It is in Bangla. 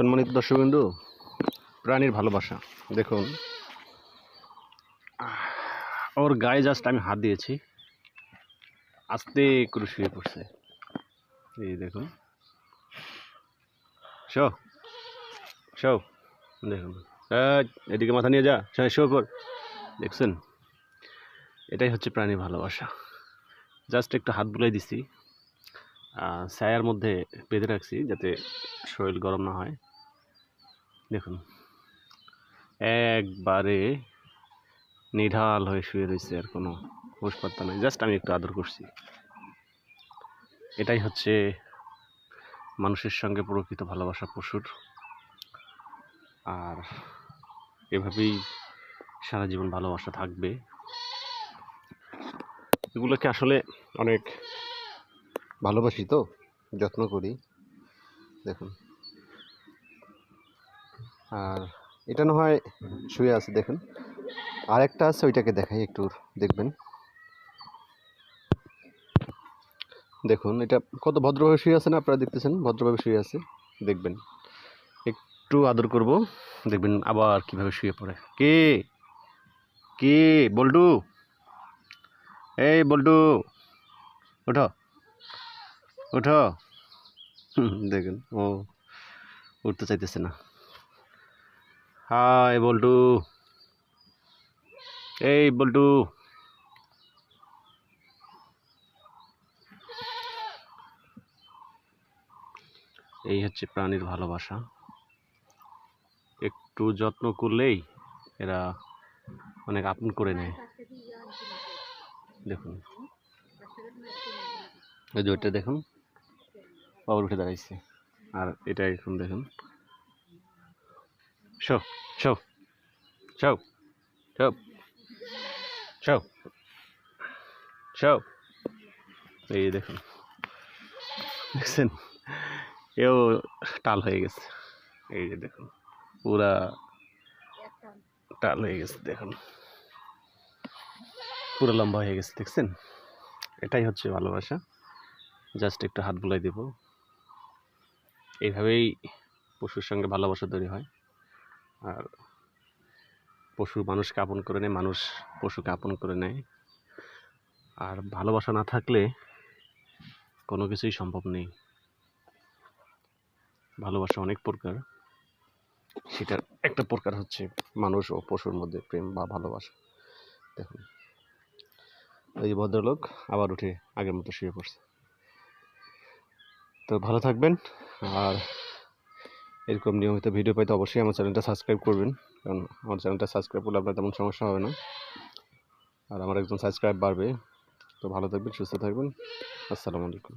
সম্মানিত দর্শকবৃন্দু, প্রাণীর ভালোবাসা। দেখুন, ওর গায়ে জাস্ট আমি হাত দিয়েছি। আস্তে করে শুয়ে পড়ছে। এই দেখুন। শো শো, দেখুন। এদিকে মাথা নিয়ে যা। শো কর। দেখছেন? এটাই হচ্ছে প্রাণীর ভালোবাসা। জাস্ট একটু হাত বুলাই দিছি। ছায়ার মধ্যে বেঁধে রাখছি যাতে শরীর গরম না হয়। দেখুন। একবারে নিঢাল হয়ে শুয়ে রয়েছে আর কোনো হুশ পাত্তা নাই। জাস্ট আমি একটু আদর করছি। এটাই হচ্ছে মানুষের সঙ্গে প্রকৃত ভালোবাসা পশুর। আর এভাবেই সারা জীবন ভালোবাসা থাকবে। এগুলোকে আসলে অনেক ভালোবাসি তো, যত্ন করি। দেখুন। আর এটা না হয় শুয়ে আছে, দেখুন। আর একটা আছে, ওইটাকে দেখাই, একটু দেখবেন। দেখুন, এটা কত ভদ্রভাবে শুয়ে আছে না, আপনারা দেখতেছেন? ভদ্রভাবে শুয়ে আছে, দেখবেন। একটু আদর করব, দেখবেন আবার কীভাবে শুয়ে পড়ে। কে? কে? বল্টু? এই, বল্টু! ওঠো। ওঠো। দেখুন, ও উঠতে চাইতেছে না। হাই বল্টু। এই বল্টু। এই হচ্ছে প্রাণীর ভালোবাসা। একটু যত্ন করলেই এরা অনেক আপন করে নেয়। দেখুন। ওই যে ওইটা দেখুন। পাওয়ার উঠে দাঁড়াইছে। আর এটা এখন দেখুন। Show show show show show show এই দেখুন। দেখছেন? এও টাল হয়ে গেছে। এই যে দেখুন, পুরা টাল হয়ে গেছে, দেখুন। পুরো লম্বা হয়ে গেছে, দেখছেন? এটাই হচ্ছে ভালোবাসা। জাস্ট একটু হাত বুলাই দেব। এইভাবেই পশুর সঙ্গে ভালোবাসা তৈরি হয়। আর পশু মানুষকে আপন করে নেয়, মানুষ পশুকে আপন করে নেয়। আর ভালোবাসা না থাকলে কোনো কিছুই সম্ভব নেই। ভালোবাসা অনেক প্রকার। সেটার একটা প্রকার হচ্ছে মানুষ ও পশুর মধ্যে প্রেম বা ভালোবাসা। দেখুন। এই ভদ্রলোক আবার উঠে আগের মতো শুয়ে পড়ছে। তো ভালো থাকবেন। আর এরকম নিয়মিত ভিডিও পাইতে অবশ্যই আমার চ্যানেলটা সাবস্ক্রাইব করবেন। কারণ আমার চ্যানেলটা সাবস্ক্রাইব করলে আপনার তেমন সমস্যা হবে না। আর আমার একজন সাবস্ক্রাইব বাড়বে। তো ভালো থাকবেন, সুস্থ থাকবেন। আসসালামু আলাইকুম।